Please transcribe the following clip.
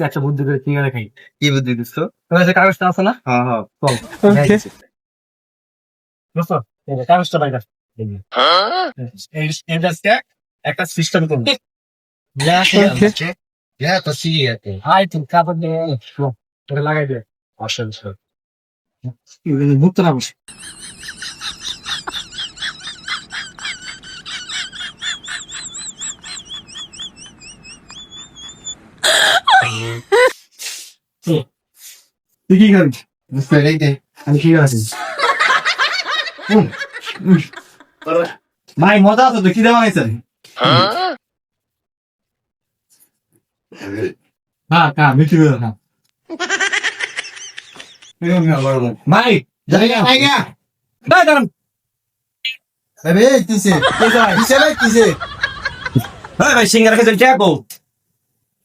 একটা বুদ্ধি করে সিঙ্গারা খাই কি বুদ্ধি দিচ্ছ তোমার কাছে কাগজটা আছে না হ্যাঁ হ্যাঁ কাগজটা বাইরে একটা সিস্টেম লাগাই দে বসে তুই কি খাবি আমি কি আছি ভাই মজা আছে তো দেওয়া হয়েছে হ্যাঁ কা মিঠি না ভাই জায়গা ভাই দাঁড়ান আরে কিসে কিসে কিসে ভাই ভাই সিঙ্গারা খেতে যাব ভাই ভাই